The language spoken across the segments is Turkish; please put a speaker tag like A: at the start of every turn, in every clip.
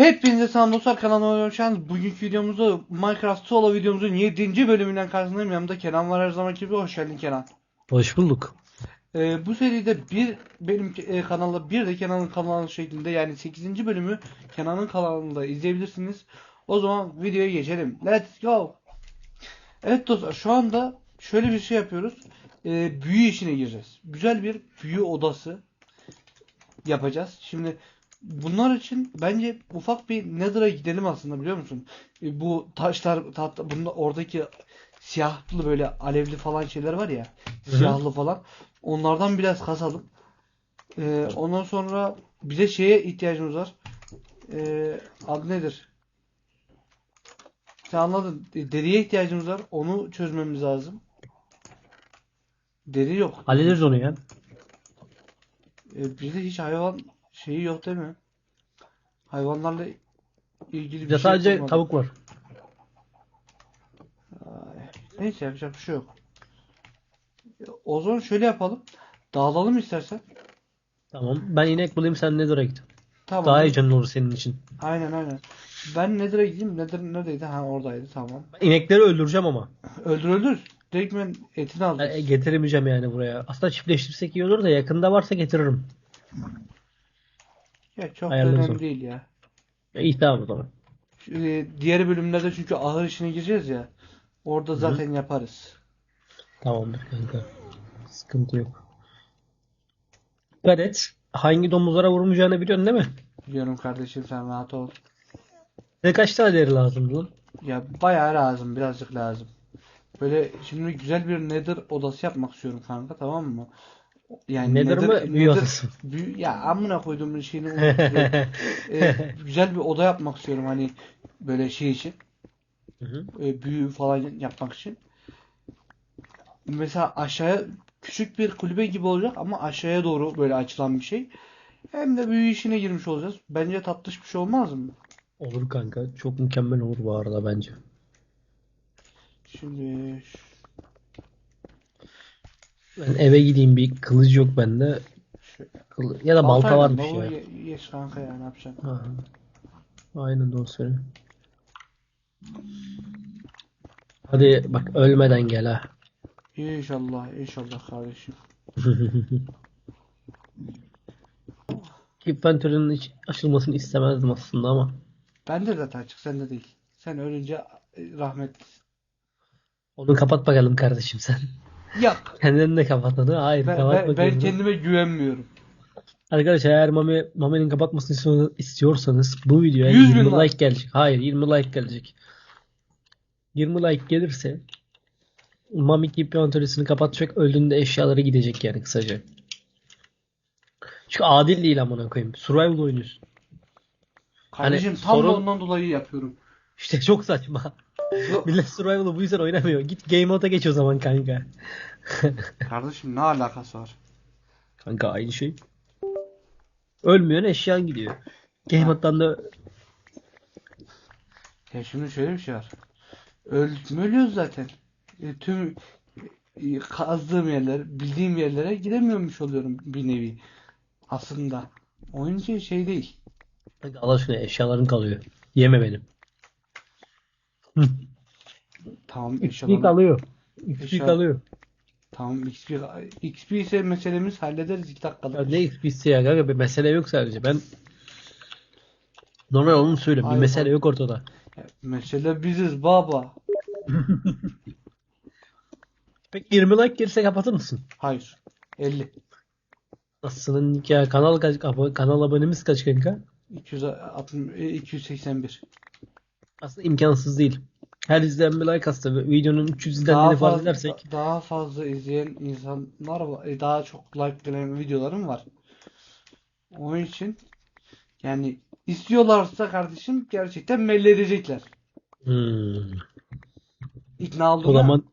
A: Hepinize selam dostlar kanalıma hoş geldiniz. Bugünkü videomuzda Minecraft Solo videomuzun 7. bölümünden karşınızdayım. Yanımda Kenan var her zamanki gibi. Hoş geldin Kenan.
B: Hoş bulduk.
A: Ee, bu seride bir benim e, kanalda bir de Kenan'ın kanalı şeklinde yani 8. bölümü Kenan'ın kanalında izleyebilirsiniz. O zaman videoya geçelim. Let's go. Evet dostlar şu anda şöyle bir şey yapıyoruz. Ee, büyü işine gireceğiz. Güzel bir büyü odası yapacağız. Şimdi bunlar için bence ufak bir Nether'a gidelim aslında biliyor musun? E, Bu taşlar, tahta, bunda oradaki siyahlı böyle alevli falan şeyler var ya,
B: hı.
A: siyahlı falan. Onlardan biraz kasalım. Ee, ondan sonra bize şeye ihtiyacımız var. Ee, adı nedir? Sen anladın. E, Deriye ihtiyacımız var. Onu çözmemiz lazım. Deri yok.
B: Hallederiz onu ya.
A: E, bizde hiç hayvan şeyi yok değil mi? Hayvanlarla ilgili bir
B: Bizde
A: şey
B: sadece
A: yapılmadı.
B: tavuk var.
A: Ay, Neyse yapacak bir şey yok. O zaman şöyle yapalım. Dağılalım istersen.
B: Tamam. Ben inek bulayım sen Nether'a git.
A: Tamam.
B: Daha heyecanlı olur senin için.
A: Aynen aynen. Ben Nether'a gideyim. Nether neredeydi? Ha oradaydı. Tamam.
B: Ben inekleri öldüreceğim ama.
A: Öldür öldür. Direkt ben etini alacağız.
B: E, getiremeyeceğim yani buraya. Aslında çiftleştirsek iyi olur da yakında varsa getiririm.
A: Ya çok
B: ayarlarız
A: önemli
B: onu.
A: değil ya.
B: E, iyi tamam o zaman.
A: E, diğer bölümlerde çünkü ahır işine gireceğiz ya. Orada zaten yaparız.
B: Tamamdır kanka. Sıkıntı yok. Dikkat et. Hangi domuzlara vurmayacağını biliyorsun değil mi?
A: Biliyorum kardeşim sen rahat ol.
B: Size kaç tane deri lazım lan?
A: Ya bayağı lazım, birazcık lazım. Böyle şimdi güzel bir Nether odası yapmak istiyorum kanka, tamam mı? Yani
B: mı, büyü odası mı?
A: büyü- ya amına koyduğum şeyini unuttum. Ee, güzel bir oda yapmak istiyorum hani böyle şey için.
B: Hı hı.
A: e, büyü falan yapmak için. Mesela aşağıya küçük bir kulübe gibi olacak ama aşağıya doğru böyle açılan bir şey. Hem de büyü işine girmiş olacağız. Bence tatlış bir şey olmaz mı?
B: Olur kanka. Çok mükemmel olur bu arada bence.
A: Şimdi
B: Ben eve gideyim bir kılıç yok bende.
A: şu-
B: Kılı- Ya da balta
A: Baltayla
B: varmış
A: baba
B: ya.
A: ye- Geç kanka ya ne yapacaksın?
B: Ha. Aynen doğru söylüyorsun. Hadi bak ölmeden gel ha.
A: İnşallah, inşallah kardeşim.
B: Keep Venture'ın hiç açılmasını istemezdim aslında ama.
A: Bende zaten açık, sende değil. Sen ölünce rahmetlisin.
B: Onu kapat bakalım kardeşim sen.
A: Yok.
B: Kendini de kapat onu. Hayır
A: Ben,
B: kapat
A: ben, ben kendime güvenmiyorum.
B: Arkadaşlar eğer Mami, Mami'nin kapatmasını istiyorsanız- bu videoya
A: 100 bin
B: 20
A: like.
B: like gelecek. Hayır 20 like gelecek. 20 like gelirse Mami Keep Venture'ını kapatacak. Öldüğünde eşyaları gidecek yani kısaca. Çünkü adil değil amına koyayım. Survival oynuyorsun.
A: Kardeşim tam da
B: sorun-
A: ondan dolayı yapıyorum.
B: İşte çok saçma. Millet Survival'ı bu yüzden oynamıyor. Git Game Mode'a geç o zaman kanka.
A: Kardeşim ne alakası var?
B: Kanka aynı şey. Ölmüyorsun eşyan gidiyor. Game Mode'dan da
A: Ya şimdi şöyle bir şey var. Öl ölüyoruz zaten. E, tüm e, kazdığım yerler, bildiğim yerlere gidemiyormuş oluyorum bir nevi. Aslında. Oyun için şey değil.
B: Allah aşkına eşyaların kalıyor. Yeme benim.
A: Tamam
B: XP
A: inşallah.
B: kalıyor. XP kalıyor.
A: Tamam XP, XP ise meselemiz hallederiz 2 dakikada.
B: Ya ne XP'si ya kanka bir mesele yok sadece. Ben normal onu söylüyorum. Bir
A: Hayır,
B: mesele
A: hayır.
B: yok ortada.
A: Mesele biziz baba.
B: Peki 20 like gelirse kapatır mısın?
A: Hayır. 50.
B: Aslında ya kanal kaç kanal abonemiz kaç kanka?
A: 260, e, 281.
B: Aslında imkansız değil. Her izleyen bir like atsa ve videonun 300
A: Daha
B: izlendiğini
A: fazla,
B: edersek
A: daha fazla izleyen insanlar var. e, Daha çok like gelen videolarım var. Onun için yani istiyorlarsa kardeşim gerçekten belli edecekler.
B: hmm,
A: İkna oldun
B: o zaman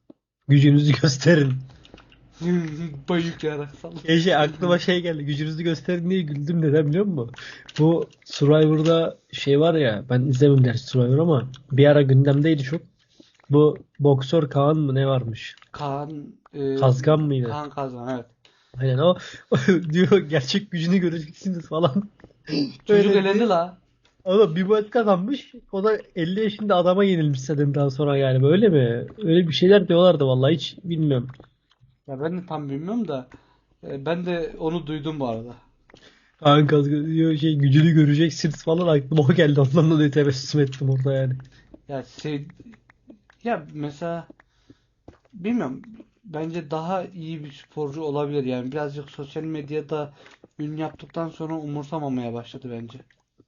B: gücünüzü gösterin.
A: Bayık yarak sallı.
B: Ya şey aklıma şey geldi. Gücünüzü gösterin diye güldüm neden biliyor musun? Bu Survivor'da şey var ya ben izlemem gerçi Survivor ama bir ara gündemdeydi çok. Bu boksör Kaan mı ne varmış?
A: Kaan e,
B: Kazgan mıydı?
A: Kaan Kazgan evet.
B: Aynen o diyor gerçek gücünü göreceksiniz falan.
A: Çocuk elendi la.
B: Oğlum bir maç kazanmış. O da 50 yaşında adama yenilmiş Sadim'den sonra yani. Böyle mi? Öyle bir şeyler diyorlardı vallahi hiç bilmiyorum.
A: Ya ben de tam bilmiyorum da e, ben de onu duydum bu arada.
B: Kanka diyor şey gücünü göreceksiniz falan aklıma o geldi. Ondan dolayı tebessüm ettim orada yani.
A: Ya sev ya mesela bilmiyorum bence daha iyi bir sporcu olabilir yani birazcık sosyal medyada ün yaptıktan sonra umursamamaya başladı bence.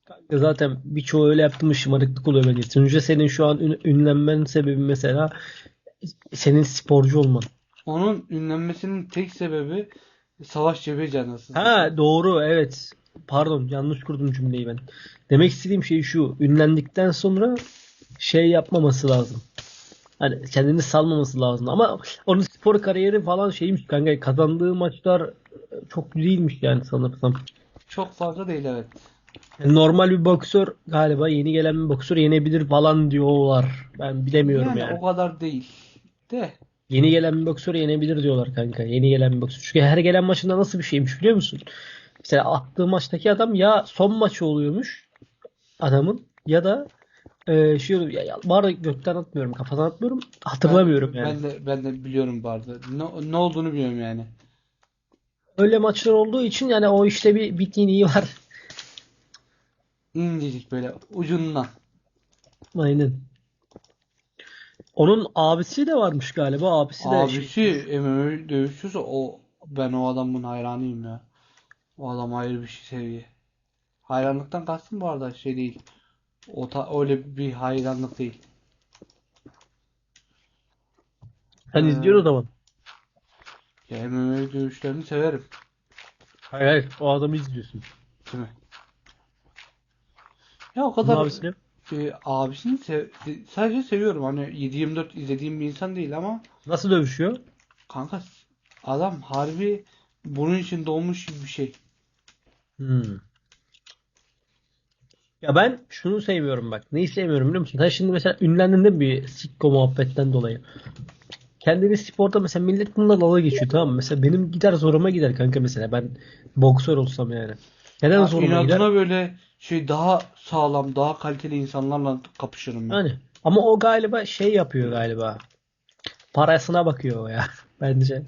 B: Kanka zaten birçoğu öyle yaptı mı şımarıklık oluyor bence. Sonuçta senin şu an ün- ünlenmenin sebebi mesela senin sporcu olman.
A: Onun ünlenmesinin tek sebebi Savaş Cebeci anasını
B: Ha doğru evet. Pardon yanlış kurdum cümleyi ben. Demek istediğim şey şu. Ünlendikten sonra şey yapmaması lazım. Hani kendini salmaması lazım. Ama onun spor kariyeri falan şeymiş kanka. Kazandığı maçlar çok değilmiş yani sanırsam.
A: Çok fazla değil evet.
B: Yani normal bir boksör galiba yeni gelen bir boksör yenebilir falan diyorlar. Ben bilemiyorum
A: Yani
B: yani.
A: o kadar değil. De
B: Yeni gelen bir boksör yenebilir diyorlar kanka. Yeni gelen bir boksör. Çünkü her gelen maçında nasıl bir şeymiş biliyor musun? Mesela attığı maçtaki adam ya son maçı oluyormuş adamın ya da e, şey oluyor. Ya, ya, bu arada gökten atmıyorum, kafadan atmıyorum. Hatırlamıyorum
A: ben,
B: yani.
A: ben de ben de biliyorum bu arada. Ne, ne olduğunu biliyorum yani.
B: Öyle maçlar olduğu için yani o işte bir bitkinliği var.
A: İncecik böyle ucundan.
B: Aynen. Onun abisi de varmış galiba. Abisi de
A: Abisi MMA dövüşçüsü o ben o adamın hayranıyım ya. O adam ayrı bir şey seviye. Hayranlıktan kastım bu arada şey değil. O ta, öyle bir hayranlık değil.
B: Sen
A: Ee,
B: izliyorsun o zaman.
A: Ya MMA dövüşlerini severim.
B: Hayır hayır. O adamı izliyorsun.
A: Değil mi? Ya o kadar
B: abisini.
A: E, abisini sev- sadece seviyorum. Hani 7-24 izlediğim bir insan değil ama
B: Nasıl dövüşüyor?
A: kanka adam harbi bunun için doğmuş gibi bir şey.
B: Hmm. Ya ben şunu sevmiyorum bak. Neyi sevmiyorum biliyor musun? Sen şimdi mesela ünlendin de bir sikko muhabbetten dolayı. Kendini sporda mesela millet bununla dalga geçiyor tamam mı? Mesela benim gider zoruma gider kanka mesela ben boksör olsam yani. Neden zoruma gider?
A: inadına böyle şey daha sağlam, daha kaliteli insanlarla kapışırım ben.
B: Yani ama o galiba şey yapıyor galiba. Parasına bakıyor o ya bence.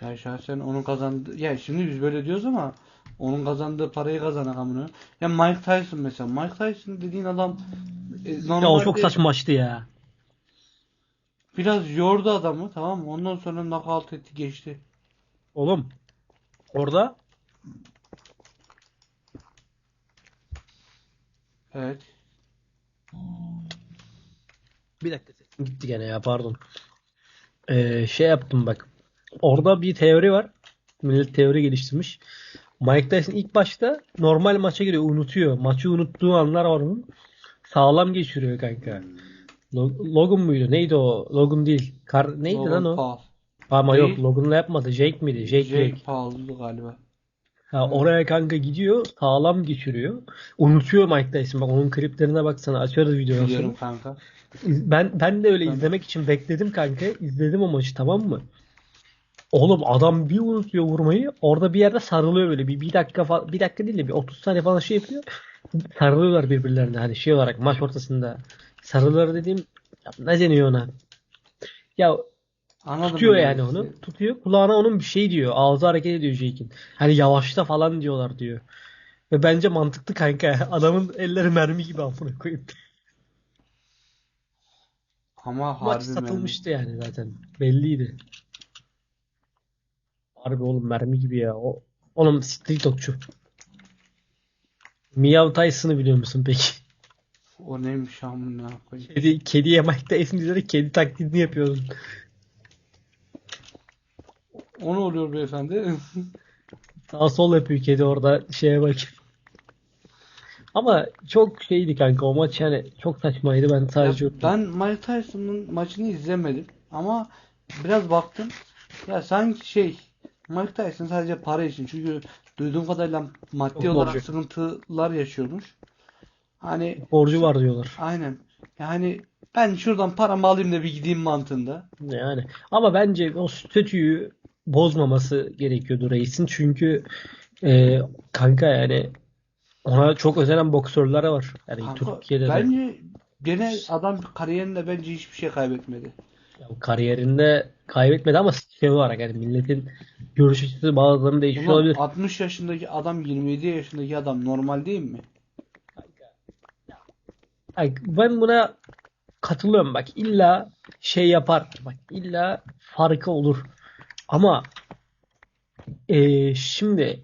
A: Ya şahsen onun kazandığı ya şimdi biz böyle diyoruz ama onun kazandığı parayı kazanan amına. Ya Mike Tyson mesela. Mike Tyson dediğin adam e,
B: Ya o
A: normalde
B: çok saçmaçtı ya.
A: biraz yordu adamı tamam mı? Ondan sonra knockout etti geçti.
B: Oğlum orada
A: Evet.
B: bir dakika sesim gitti gene ya pardon. Ee, şey yaptım bak. Orada bir teori var. Millet teori geliştirmiş. Mike Tyson ilk başta normal maça giriyor, unutuyor. Maçı unuttuğu anlar var onun. Sağlam geçiriyor kanka. Lo- Logan muydu? Neydi o? Logan değil. Kar neydi
A: Logan
B: lan o?
A: Paul.
B: Ama yok. Logan'la yapmadı. Jake miydi? Jake
A: Jake
B: Jake.
A: Paul'du galiba.
B: Ha, oraya kanka gidiyor. Sağlam geçiriyor. Unutuyor Mike Tyson. Bak onun kliplerine baksana. Açarız videodan sonra.
A: Biliyorum kanka.
B: Ben ben de öyle
A: Ben-
B: izlemek için bekledim kanka. İzledim o maçı tamam mı? Oğlum adam bir unutuyor vurmayı. Orada bir yerde sarılıyor böyle. Bir, bir dakika falan, bir dakika değil de bir 30 saniye falan şey yapıyor. Sarılıyorlar birbirlerine. Hani şey olarak maç ortasında. Sarılır dediğim ne deniyor ona? Ya
A: Anladım
B: tutuyor yani
A: demek
B: onu. Tutuyor. Kulağına onun bir şey diyor. Ağzı hareket ediyor Jake'in. Hani yavaşla falan diyorlar diyor. Ve bence mantıklı kanka. Adamın elleri mermi gibi amına koyayım.
A: Ama
B: Maç
A: harbi memnun.
B: satılmıştı yani zaten. Belliydi. Harbi oğlum mermi gibi ya. O, oğlum TikTokçu. Miyav Tyson'ı biliyor musun peki?
A: O neymiş amına koyayım.
B: Kedi, kediye Mike Tyson diyerek kedi taklidini yapıyordun.
A: O ne oluyor beyefendi?
B: Sağ sol yapıyor kedi orada şeye bak. Ama çok şeydi kanka o maç yani çok saçmaydı ben
A: Ya
B: sadece
A: ben Mike Tyson'ın maçını izlemedim ama biraz baktım. Ya sanki şey Mike Tyson sadece para için çünkü duyduğum kadarıyla maddi
B: Çok
A: olarak
B: borcu.
A: sıkıntılar yaşıyormuş. Hani
B: borcu var diyorlar.
A: aynen. Yani ben şuradan paramı alayım da bir gideyim mantığında.
B: Yani ama bence o statüyü bozmaması gerekiyordu reisin çünkü e, kanka yani Ona çok özenen boksörler var. Yani
A: Kanka,
B: Türkiye'de de.
A: bence gene adam kariyerinde bence hiçbir şey kaybetmedi.
B: Ya kariyerinde kaybetmedi ama şey olarak yani milletin görüş açısı bazılarının değişmiş
A: Ulan
B: olabilir.
A: 60 yaşındaki adam 27 yaşındaki adam normal değil mi?
B: Yani ben buna katılıyorum bak illa şey yapar bak illa farkı olur ama eee, şimdi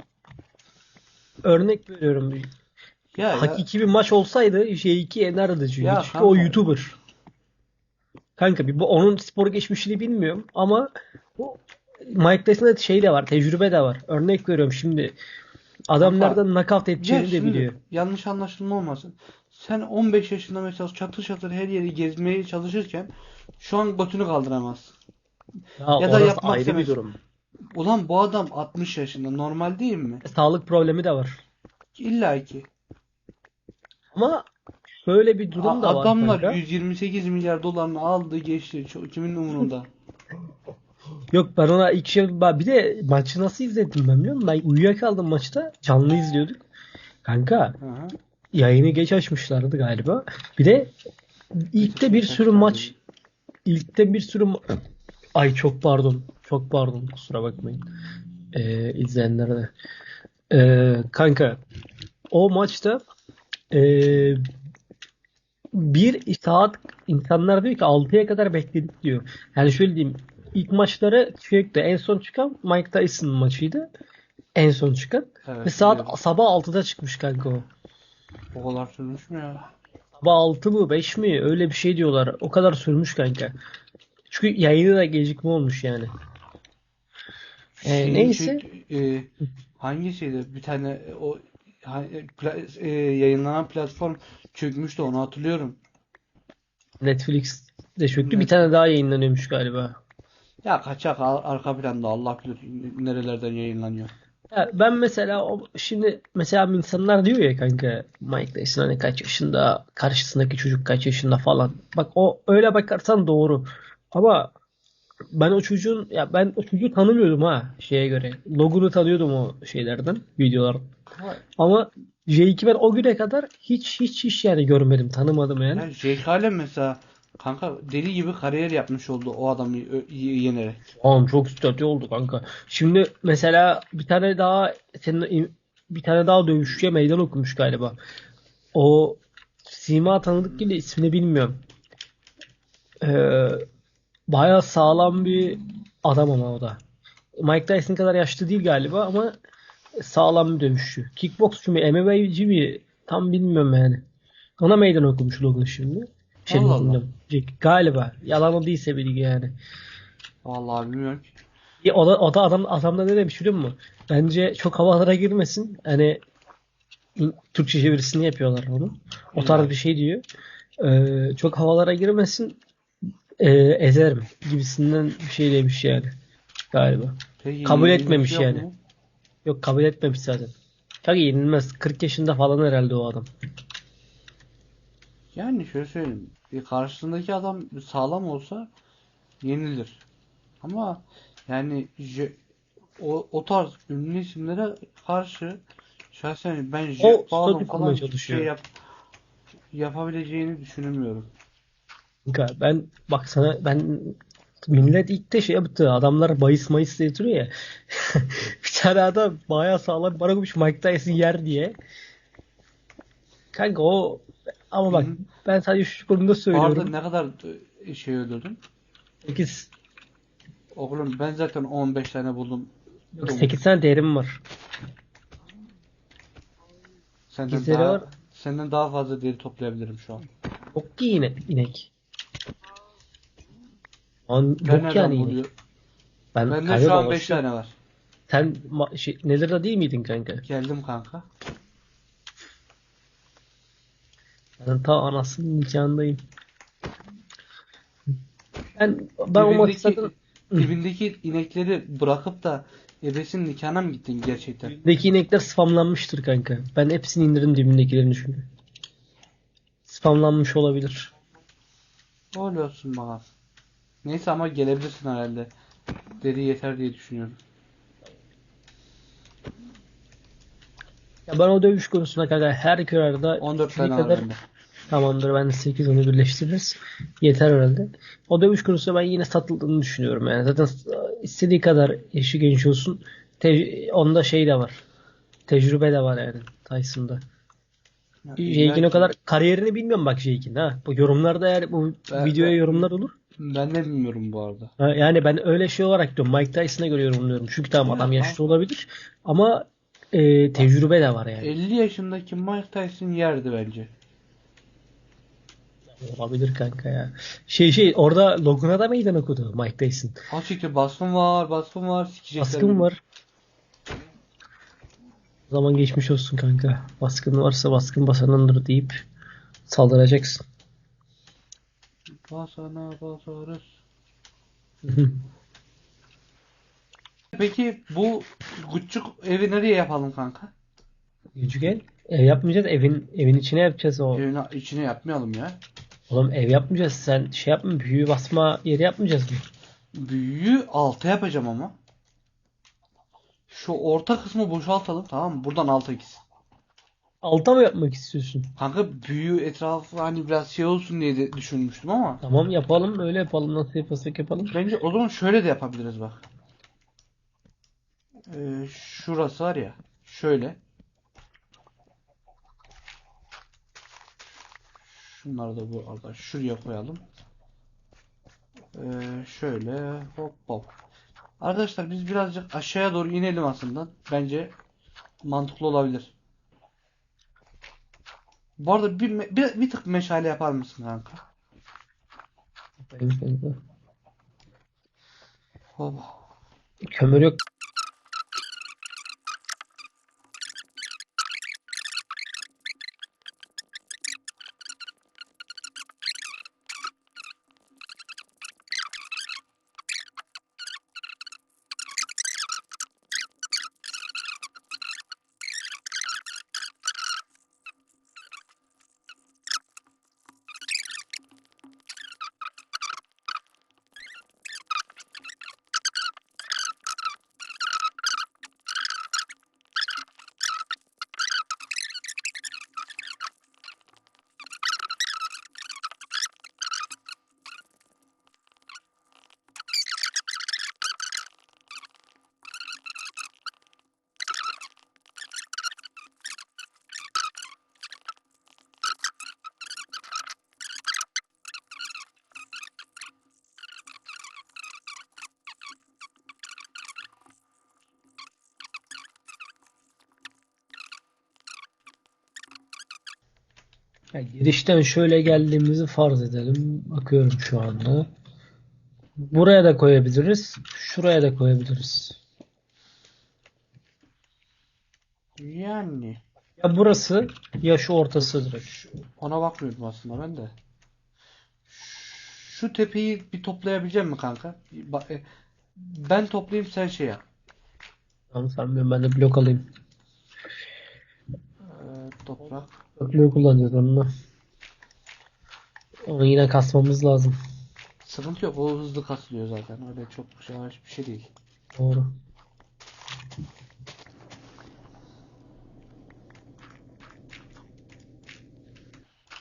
B: örnek veriyorum
A: Ya ya
B: hakiki bir maç olsaydı şey iki yenerdi çünkü
A: Ya
B: çünkü o. YouTuber kanka bir bu onun spor geçmişini bilmiyorum ama bu Mike Tyson'da şey de var tecrübe de var örnek veriyorum şimdi adam
A: Kanka,
B: nereden knockout
A: Ya
B: edeceğini de biliyor
A: yanlış anlaşılma olmasın. Sen 15 yaşında mesela çatır çatır her yeri gezmeye çalışırken şu an götünü kaldıramazsın.
B: Ya
A: Ya da yapmak
B: ayrı bir durum
A: Ulan bu adam 60 yaşında normal değil mi?
B: sağlık problemi de var
A: İlla ki.
B: Ama şöyle bir durum
A: A-
B: da var
A: Adamlar
B: kanka.
A: 128 milyar dolarını aldı geçti. Çok, kimin umurunda?
B: Yok ben ona ilk şey bir de maçı nasıl izledim ben biliyor musun? Ben uyuyakaldım maçta. Canlı izliyorduk. Kanka
A: hı.
B: yayını geç açmışlardı galiba. Bir de ilkte bir sürü maç ilkte bir sürü ma- ay çok pardon. Çok pardon. Kusura bakmayın. Ee, izleyenlere de. Ee, kanka o maçta ee, bir saat insanlar diyor ki 6'ya kadar bekledik diyor. Yani şöyle diyeyim. ilk maçları sürekli en son çıkan Mike Tyson'ın maçıydı. En son çıkan.
A: Evet,
B: Ve saat
A: biliyorum.
B: sabah 6'da çıkmış kanka o.
A: O kadar sürmüş mü ya?
B: Sabah 6 mı 5 mi öyle bir şey diyorlar. O kadar sürmüş kanka. Çünkü yayını da gecikme olmuş yani. Ee,
A: Şeyin
B: neyse.
A: çek- e, hangisiydi? Bir tane o e, yayınlanan platform çökmüştü onu hatırlıyorum.
B: Netflix'te çöktü. Bir
A: Net-
B: tane daha yayınlanıyormuş galiba.
A: Ya kaçak ar- arka planda Allah bilir nerelerden yayınlanıyor.
B: Ya ben mesela o, şimdi mesela insanlar diyor ya kanka Mike Tyson hani kaç yaşında karşısındaki çocuk kaç yaşında falan. Bak o öyle bakarsan doğru. Ama ben o çocuğun ya ben o çocuğu tanımıyordum ha şeye göre. Logunu tanıyordum o şeylerden, videolardan. Ama J2 ben o güne kadar hiç hiç hiç yani görmedim, tanımadım yani.
A: Yani Jake Allen mesela kanka deli gibi kariyer yapmış oldu o adamı yenerek.
B: Oğlum çok statü oldu kanka. Şimdi mesela bir tane daha senin bir tane daha dövüşçüye meydan okumuş galiba. O Sima tanıdık gibi ismini bilmiyorum. Ee, bayağı sağlam bir adam ama o da. Mike Tyson kadar yaşlı değil galiba ama sağlam bir dövüşçü. Kickboksçu mu, MMA'ci mi tam bilmiyorum yani. Ona meydan okumuş Logan şimdi. Şey
A: Allah Allah.
B: Galiba. Yalan o değilse bilgi yani.
A: Vallahi bilmiyorum ki.
B: Ya o da, o da adam adamda ne demiş biliyor musun? Bence çok havalara girmesin. Hani Türkçe çevirisini yapıyorlar onu. O tarz bir şey diyor. Ee, çok havalara girmesin. Ee, ezerim gibisinden bir şey demiş yani. Galiba.
A: Peki
B: Kabul etmemiş
A: yok
B: yani.
A: mu?
B: Yok kabul etmemiş zaten. Kanka yenilmez. 40 yaşında falan herhalde o adam.
A: Yani şöyle söyleyeyim. Bir karşısındaki adam sağlam olsa yenilir. Ama yani o, o tarz ünlü isimlere karşı şahsen ben Paul'un
B: statü
A: falan şey yap, yapabileceğini düşünmüyorum.
B: Ben bak sana ben millet ilk de şey yaptı. Adamlar bahis mayıs diye duruyor ya. Bir tane adam bayağı sağlam bana koymuş Mike Tyson yer diye. Kanka o ama bak
A: Hı hı.
B: ben sadece şu konuda
A: Bu arada
B: söylüyorum.
A: ne kadar şey öldürdün?
B: 8
A: Oğlum ben zaten 15 tane buldum.
B: yok 8 tane değerim var.
A: Senden daha
B: var.
A: senden daha fazla deri toplayabilirim şu an.
B: Yok ki yine inek. An
A: Ben
B: yok yani inek.
A: buluyorum?
B: Ben
A: Bende
B: kanka
A: şu an
B: babası-
A: 5 tane var.
B: Sen şey, Nether'da değil miydin kanka?
A: Geldim kanka.
B: Ben ta anasının nikahındayım. Ben ben o
A: Dibindeki,
B: maçı zaten
A: dibindeki inekleri bırakıp da ebesinin nikahına mı gittin gerçekten?
B: Dibindeki inekler spamlanmıştır kanka. Ben hepsini indirdim dibindekilerini çünkü. Spamlanmış olabilir.
A: Öyle olsun bakalım. Neyse ama gelebilirsin herhalde. Deri yeter diye düşünüyorum.
B: Ya ben o dövüş konusuna kanka her kararda
A: 14
B: istediği
A: tane
B: kadar tamamdır ben de 8 onu birleştiririz. Yeter herhalde. O dövüş konusunda ben yine satıldığını düşünüyorum yani. Zaten istediği kadar yaşı genç olsun. Te- onda şey de var. Tecrübe de var yani Tyson'da. Jake'in o kadar kariyerini bilmiyorum bak Jake'in ha. Bu yorumlarda eğer bu
A: Ben-
B: videoya yorumlar olur.
A: Ben de bilmiyorum bu arada.
B: Ha, Yani ben öyle şey olarak diyorum. Mike Tyson'a göre yorumluyorum. Çünkü tamam adam
A: Ya,
B: yaşlı olabilir ama e, tecrübe de var yani.
A: 50 yaşındaki Mike Tyson yerdi bence.
B: Olabilir kanka ya. Şey şey orada Logan'a da meydan okudu Mike Tyson.
A: Siktir baskın var, baskın var, sikecekler.
B: Baskın var. O zaman geçmiş olsun kanka. Baskın varsa baskın basanındır deyip saldıracaksın.
A: Basana basarız. Peki bu küçük evi nereye yapalım kanka?
B: Gücü gel. Ev yapmayacağız. Evin evin içine yapacağız o.
A: Evin içine yapmayalım ya.
B: Oğlum ev yapmayacağız. Sen şey yapma. Büyü basma yeri yapmayacağız mı?
A: Büyüyü alta yapacağım ama. Şu orta kısmı boşaltalım tamam mı? Buradan alta gitsin.
B: Alta mı yapmak istiyorsun?
A: Kanka büyü etrafı hani biraz şey olsun diye de düşünmüştüm ama.
B: Tamam yapalım. Öyle yapalım. Nasıl yaparsak yapalım.
A: Bence o zaman şöyle de yapabiliriz bak. Ee, şurası var ya. Şöyle. Şunları da bu arada şuraya koyalım. Ee, şöyle hop hop. Arkadaşlar biz birazcık aşağıya doğru inelim aslında. Bence mantıklı olabilir. Bu arada bir, bir, bir tık meşale yapar mısın kanka? Hop.
B: Kömür yok. Ya girişten şöyle geldiğimizi farz edelim. Bakıyorum şu anda. Buraya da koyabiliriz. Şuraya da koyabiliriz.
A: Yani.
B: Ya burası ya şu ortası direkt.
A: Ona bakmıyordum aslında ben de. Şu tepeyi bir toplayabilecek mi kanka? E, Ben toplayayım sen şey yap.
B: Tamam sanmıyorum ben de blok alayım.
A: Ee, toprak.
B: Blok kullanacağız onunla. Onu yine kasmamız lazım.
A: Sıkıntı yok. O hızlı kasılıyor zaten. Öyle çok yavaş bir şey değil.
B: Doğru.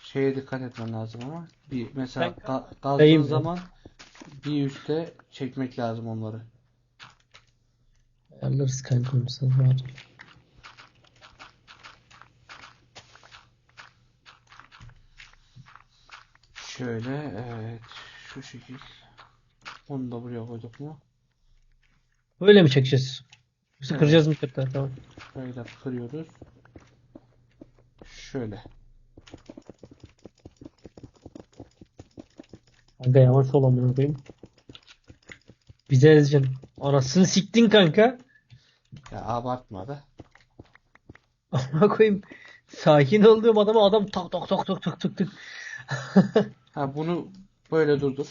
A: Şeye dikkat etmen lazım ama. Bir mesela
B: Ben-
A: ga-
B: Dayım
A: zaman bir üste çekmek lazım onları.
B: Ayarlarız kanka onu sen rahat ol.
A: Şöyle evet. Şu şekil. Onu da buraya koyduk mu?
B: Böyle mi çekeceğiz? Yoksa
A: Evet.
B: kıracağız mı tekrar? Tamam.
A: Böyle kırıyoruz. Şöyle.
B: Kanka yavaş ol amına koyayım. Bize ezeceksin. Anasını siktin kanka.
A: Ya abartma da.
B: Amına koyayım. Sakin ol diyorum adama adam tak tak tak tak tak tak.
A: Ha bunu böyle durdur.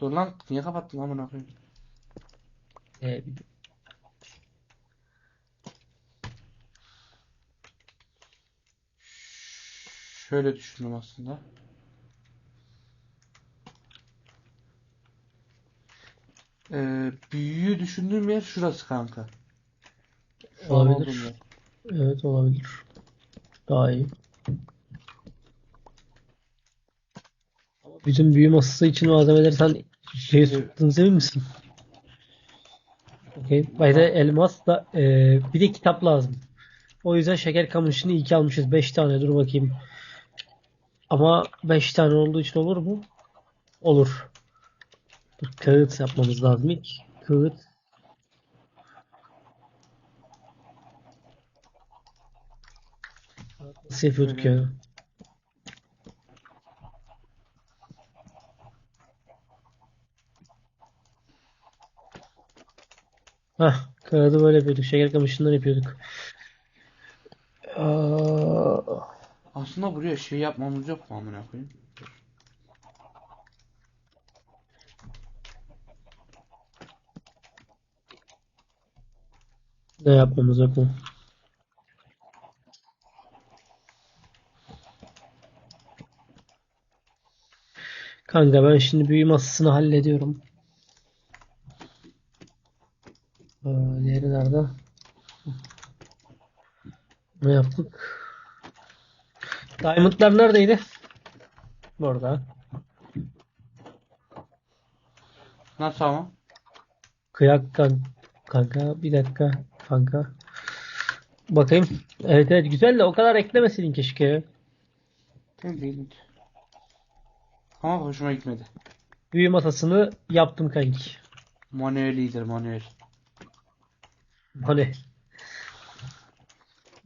A: Dur lan niye kapattın amına koyayım?
B: Ee,
A: Şöyle düşündüm aslında. Ee, büyüyü düşündüğüm yer şurası kanka. Şu
B: Olabilir.
A: yer.
B: Evet olabilir. Daha iyi. Bütün büyü masası için malzemeleri sen şey tuttun emin misin? Okey. Bayda elmas da eee, bir de kitap lazım. O yüzden şeker kamışını iyi ki almışız. 5 tane dur bakayım. Ama 5 tane olduğu için olur mu? Olur. Dur, kağıt yapmamız lazım ilk. Kağıt. Nasıl yapıyorduk ya? Hah, kağıdı böyle yapıyorduk. Şeker kamışından yapıyorduk. Aa,
A: Aslında buraya şey yapmamız yok mu amına koyayım?
B: ne yapmamız yok mu? Kanka ben şimdi büyü masasını hallediyorum. Ee, diğeri nerede? Ne yaptık? Diamondlar neredeydi? Burada.
A: Nasıl ama?
B: Kıyak kan kanka bir dakika kanka. Bakayım. Evet evet güzel de o kadar eklemeseydin keşke.
A: Değil. Ama hoşuma gitmedi.
B: Büyü masasını yaptım kanki.
A: Manuel iyidir manuel.
B: Hani.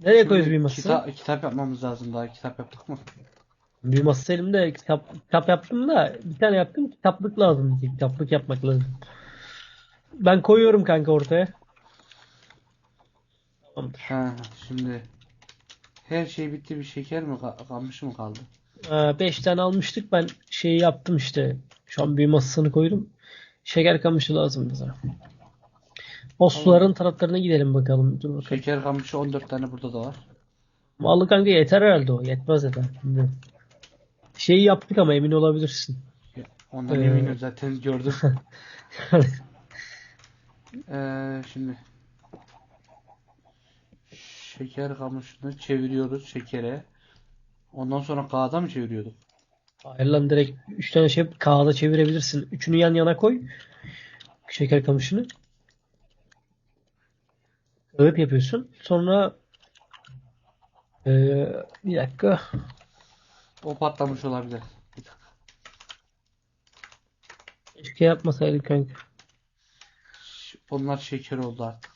B: Nereye
A: Şimdi
B: koyuyoruz büyü masası?
A: Kitap, kitap yapmamız lazım daha. Kitap yaptık mı?
B: Büyü masası elimde kitap, kitap yaptım da bir tane yaptım kitaplık lazım. Kitaplık yapmak lazım. Ben koyuyorum kanka ortaya. Tamamdır.
A: Ha, şimdi her şey bitti bir şeker mi ka- kalmış mı kaldı?
B: 5 tane almıştık ben şeyi yaptım işte. Şu an büyü masasını koydum. Şeker kamışı lazım bize. O suların taraflarına gidelim bakalım. Dur bakalım.
A: Şeker kamışı 14 tane burada da var.
B: Vallahi kanka yeter herhalde o. Yetmez. Bilmiyorum. Şeyi yaptık ama emin olabilirsin.
A: Ondan
B: Ee,
A: eminim zaten gördüm. Ee, şimdi şeker kamışını çeviriyoruz şekere. Ondan sonra kağıda mı çeviriyorduk?
B: Hayır lan direkt 3 tane şey kağıda çevirebilirsin. Üçünü yan yana koy. Şeker kamışını. Kağıt yapıyorsun. Sonra eee, bir dakika.
A: O patlamış olabilir. Bir dakika.
B: Keşke yapmasaydık kanka.
A: Onlar şeker oldu artık.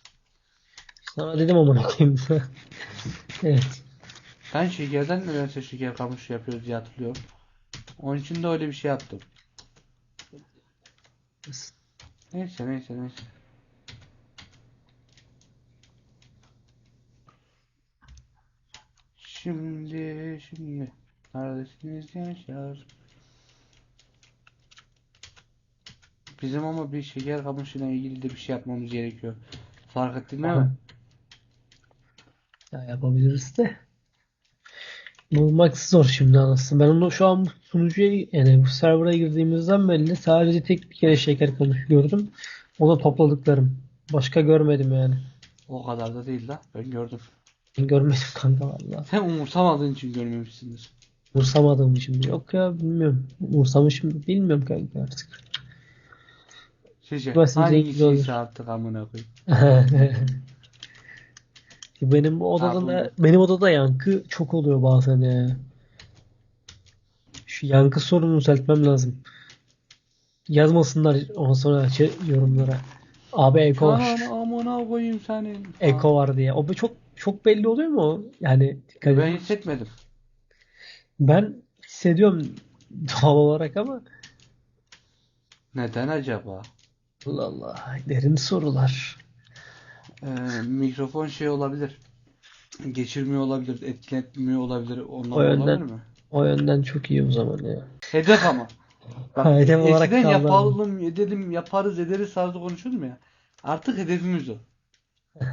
B: Sana dedim amına koyayım. Evet.
A: Ben şekerden nedense şeker kamışı yapıyoruz diye hatırlıyorum. Onun için de öyle bir şey yaptım. Neyse neyse neyse. Şimdi şimdi neredesiniz gençler? Bizim ama bir şeker kamışıyla ilgili de bir şey yapmamız gerekiyor. Fark ettin değil mi?
B: Ya yapabiliriz de. Bulmak zor şimdi aslında. Ben onu şu an bu sunucuya yani bu server'a girdiğimizden belli sadece tek bir kere şeker kamışı gördüm. O da topladıklarım. Başka görmedim yani.
A: O kadar da değil la. Ben gördüm.
B: Ben görmedim kanka valla.
A: Sen umursamadığın için görmemişsindir.
B: Umursamadığım için. Yok ya bilmiyorum. Umursamışım bilmiyorum kanka artık. Renkli
A: hangisiyse
B: olur.
A: artık amına koyayım.
B: Benim bu odada
A: Abi.
B: da benim odada yankı çok oluyor bazen ya. Şu yankı sorununu düzeltmem lazım. Yazmasınlar ondan sonra şey- yorumlara. Abi eko var.
A: Aman amına koyayım senin.
B: Eko var diye. O çok çok belli oluyor mu? Yani dikkat
A: Ben
B: edin.
A: hissetmedim.
B: Ben hissediyorum doğal olarak ama
A: Neden acaba?
B: Allah Allah derin sorular.
A: Ee, mikrofon şey olabilir. Geçirmiyor olabilir, etkiletmiyor olabilir. Ondan
B: O yönden-
A: olabilir mi?
B: O yönden çok iyi o zaman ya.
A: Hedef ama. Bak,
B: Hedef olarak kaldı
A: yapalım, edelim, yaparız, ederiz tarzı konuşuyordum ya. Artık hedefimiz o.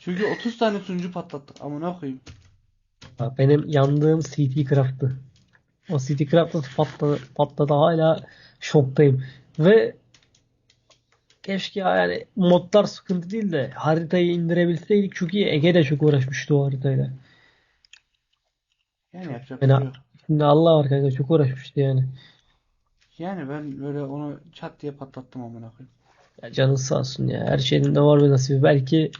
A: Çünkü 30 tane sunucu patlattık. Amına koyayım.
B: Benim yandığım CD Craft'tı. O CD Craft nasıl patladı, patladı hala şoktayım. Ve Keşke yani modlar sıkıntı değil de haritayı indirebilseydik çünkü Ege de çok uğraşmıştı o haritayla.
A: Yani yapacak
B: Yani-
A: bir şey yok.
B: Şimdi Allah var kanka çok uğraşmıştı yani.
A: Yani ben böyle onu çat diye patlattım amına koyayım.
B: Ya canın sağ olsun ya. Her şeyin de var bir nasibi. Belki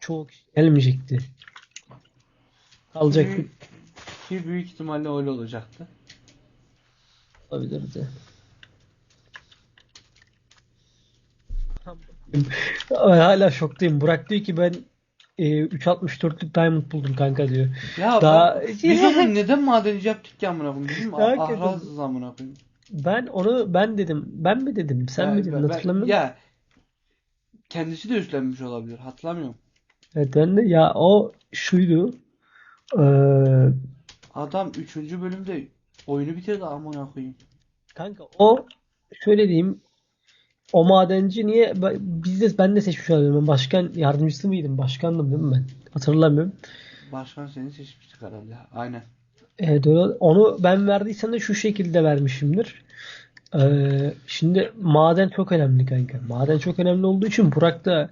B: çoğu kişi gelmeyecekti. Kalacak
A: Büyük, ki büyük ihtimalle öyle olacaktı.
B: olabilirdi. Hala şoktayım. Burak diyor ki ben e, 3.64'lük diamond buldum kanka diyor.
A: Ya
B: Daha-
A: ben- biz onu neden madenci yaptık ki amına koyayım? Bizim ah- ahrazız amına koyayım.
B: Ben onu ben dedim. Ben mi dedim? Sen
A: Ya
B: mi dedin?
A: ben-
B: Hatırlamıyorum.
A: Ya kendisi de üstlenmiş olabilir. Hatırlamıyorum.
B: Evet ben de ya o şuydu. Ee,
A: Adam 3. bölümde oyunu bitirdi amına koyayım.
B: Kanka o şöyle diyeyim o madenci niye biz de ben de seçmiş olabilirim. Ben başkan yardımcısı mıydım? Başkandım değil mi ben? Hatırlamıyorum.
A: Başkan seni seçmiştik herhalde. Aynen.
B: Evet, öyle- onu ben verdiysem de şu şekilde vermişimdir. Ee, şimdi maden çok önemli kanka. Maden çok önemli olduğu için Burak da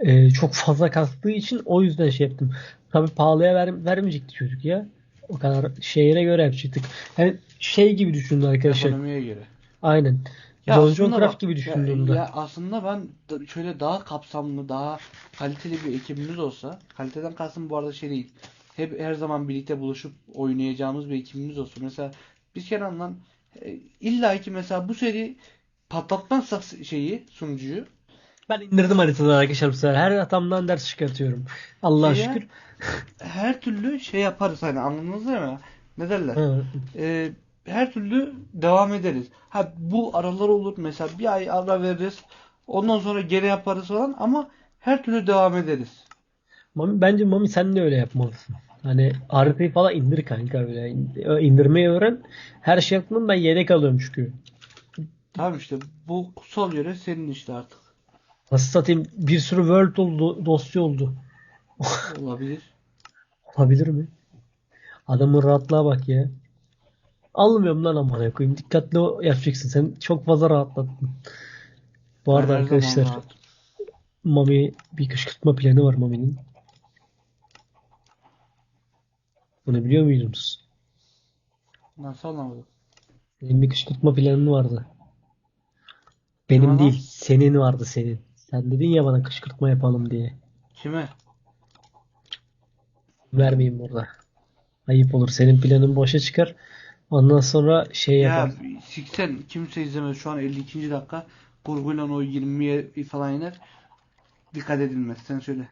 B: e, çok fazla kastığı için o yüzden şey yaptım. Tabii pahalıya ver, vermeyecekti çocuk ya. O kadar şehire göre yapacaktık. Yani şey gibi düşündü arkadaşlar.
A: Ekonomiye göre.
B: Aynen.
A: Ya
B: John Craft gibi
A: ya-
B: düşündüğümde.
A: Ya, aslında ben da- şöyle daha kapsamlı, daha kaliteli bir ekibimiz olsa, kaliteden kastım bu arada şey değil. Hep her zaman birlikte buluşup oynayacağımız bir ekibimiz olsa. Mesela biz Kenan'la e, illa ki mesela bu seri patlatmazsak şeyi, sunucuyu
B: Ben indirdim haritadan arkadaşlar bu sefer. Her hatamdan ders çıkartıyorum. Allah'a şükür.
A: her türlü şey yaparız hani anladınız değil mi? Ne derler?
B: Hı.
A: E, her türlü devam ederiz. Ha bu aralar olur mesela bir ay ara veririz. Ondan sonra geri yaparız falan ama her türlü devam ederiz.
B: Mami, bence Mami sen de öyle yapmalısın. Hani haritayı falan indir kanka öyle. İn- İndirmeyi öğren. Her şey yaptım ben yedek alıyorum çünkü.
A: Tamam işte bu kutsal yöre senin işte artık.
B: Nasıl satayım? Bir sürü world oldu, dosya oldu.
A: Olabilir.
B: Olabilir mi? Adamın rahatlığa bak ya. Almıyorum lan amına koyayım. Dikkatli yapacaksın. Sen çok fazla rahatlattın. Bu arada
A: her
B: arkadaşlar. Mami bir kışkırtma planı var Mami'nin. Bunu biliyor muydunuz?
A: Nasıl anlamadım?
B: Benim bir kışkırtma planın vardı. Benim
A: lan?
B: değil, senin vardı senin. Sen dedin ya bana kışkırtma yapalım diye.
A: Kime?
B: Vermeyeyim burada. Ayıp olur. Senin planın boşa çıkar. Ondan sonra şey
A: Ya
B: yapar.
A: siksen kimse izlemez şu an 52. dakika. Kurguyla o 20'ye falan iner. Dikkat edilmez sen söyle.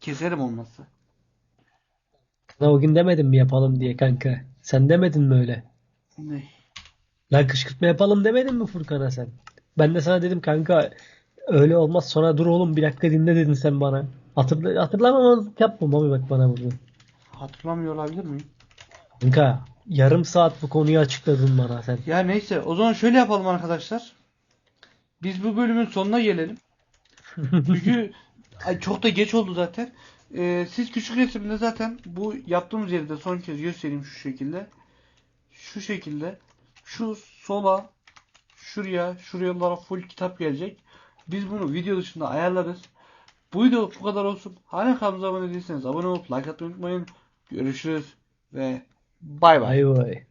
A: Keserim olmazsa.
B: Sana o gün demedim mi yapalım diye kanka. Sen demedin mi öyle?
A: Ne?
B: Lan kışkırtma yapalım demedin mi Furkan'a sen? Ben de sana dedim kanka öyle olmaz sonra dur oğlum bir dakika dinle dedin sen bana. Hatırla, hatırlamamazlık yapma Mami bak bana burada.
A: Hatırlamıyor olabilir miyim?
B: Kanka yarım saat bu konuyu açıkladın bana sen.
A: Ya neyse o zaman şöyle yapalım arkadaşlar. Biz bu bölümün sonuna gelelim. Çünkü ay, çok da geç oldu zaten. Ee, siz küçük resimde zaten bu yaptığımız yeri de son kez göstereyim şu şekilde. Şu şekilde. Şu sola şuraya şuralara full kitap gelecek. Biz bunu video dışında ayarlarız. Bu video bu kadar olsun. Hala kanalımıza abone değilseniz abone olup like atmayı unutmayın. Görüşürüz ve 拜拜，
B: 各位。